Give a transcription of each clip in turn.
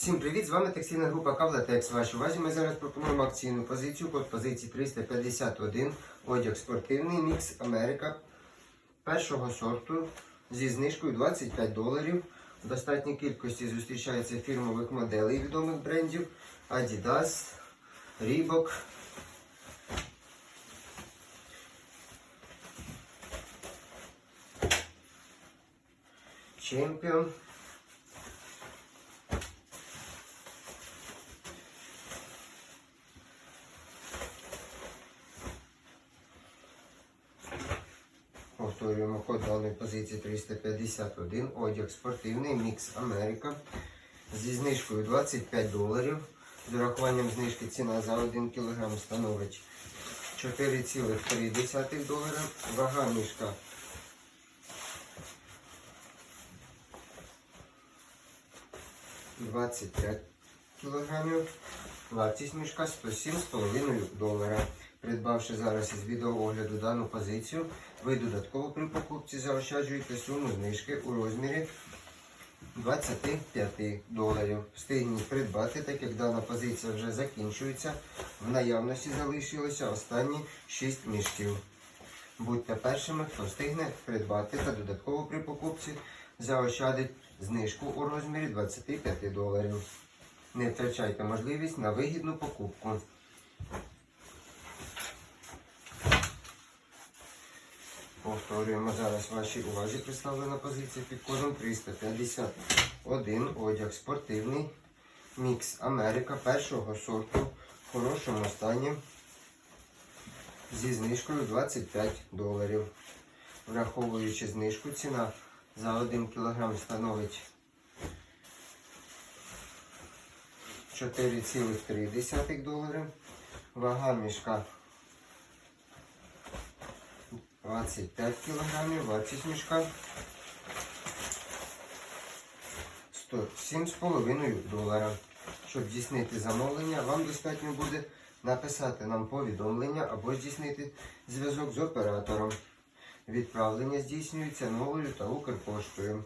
Всім привіт! З вами текстильна група Кавлатекс. Вашій увазі ми зараз пропонуємо акційну позицію код позиції 351. Одяг спортивний мікс Америка першого сорту зі знижкою 25 доларів. В достатній кількості зустрічається фірмових моделей відомих брендів Adidas, Reebok. Champion. Повторюємо код даної позиції 351. Одяг спортивний мікс Америка зі знижкою 25 доларів. З урахуванням знижки ціна за 1 кг становить 4,3 долара. Вага мішка 25 кілограмів. Вартість мішка 107,5 долара. Придбавши зараз із відеоогляду дану позицію, ви додатково при покупці заощаджуєте суму знижки у розмірі 25 доларів. Встигніть придбати, так як дана позиція вже закінчується. В наявності залишилося останні 6 мішків. Будьте першими, хто встигне придбати та додатково при покупці заощадить знижку у розмірі 25 доларів. Не втрачайте можливість на вигідну покупку. Повторюємо зараз вашій увазі представлена позиція під кодом 351. Одяг спортивний. Мікс Америка першого сорту в хорошому стані зі знижкою 25 доларів. Враховуючи знижку, ціна за 1 кг становить 4,3 долари. Вага мішка 25 кг, вартість мішка 107,5 долара. Щоб здійснити замовлення, вам достатньо буде написати нам повідомлення або здійснити зв'язок з оператором. Відправлення здійснюється новою та Укрпоштою.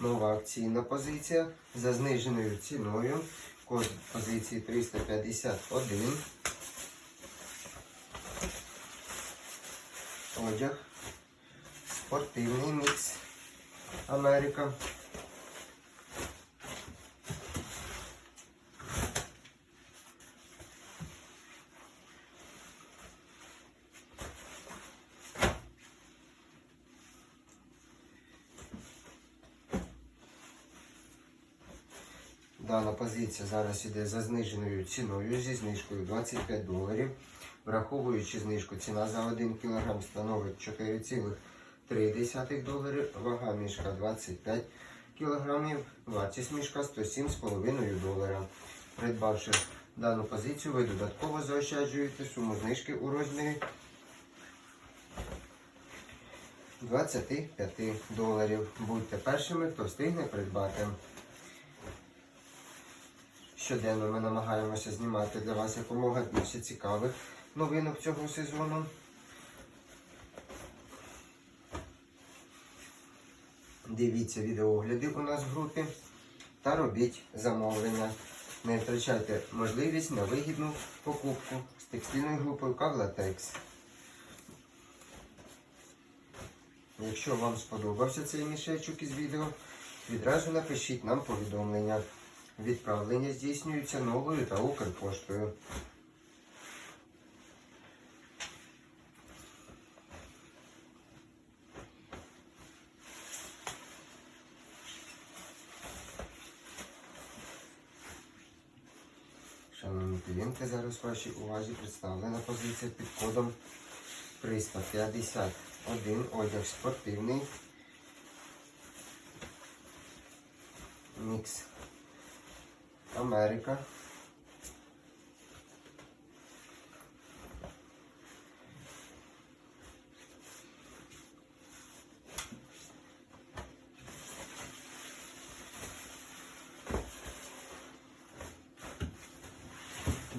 Нова акційна позиція за зниженою ціною. Код позиції 351. Одяг. Спортивний мікс Америка. Дана позиція зараз іде за зниженою ціною зі знижкою 25 доларів. Враховуючи знижку, ціна за 1 кг становить 4,3 долари, вага мішка 25 кг, вартість мішка 107,5 долара. Придбавши дану позицію, ви додатково заощаджуєте суму знижки у розмірі 25 доларів. Будьте першими, хто встигне придбати. Щоденно ми намагаємося знімати для вас якомога більше цікавих новинок цього сезону. Дивіться відеоогляди у нас в групі та робіть замовлення. Не втрачайте можливість на вигідну покупку з текстильною групою Кавлатекс. Якщо вам сподобався цей мішечок із відео, відразу напишіть нам повідомлення. Відправлення здійснюється новою та Укрпоштою. Шановні клієнти, зараз вашій увазі представлена позиція під кодом 351 одяг спортивний. Мікс Америка.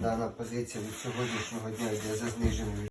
Дана позиція від сьогоднішнього дня йде за зниженою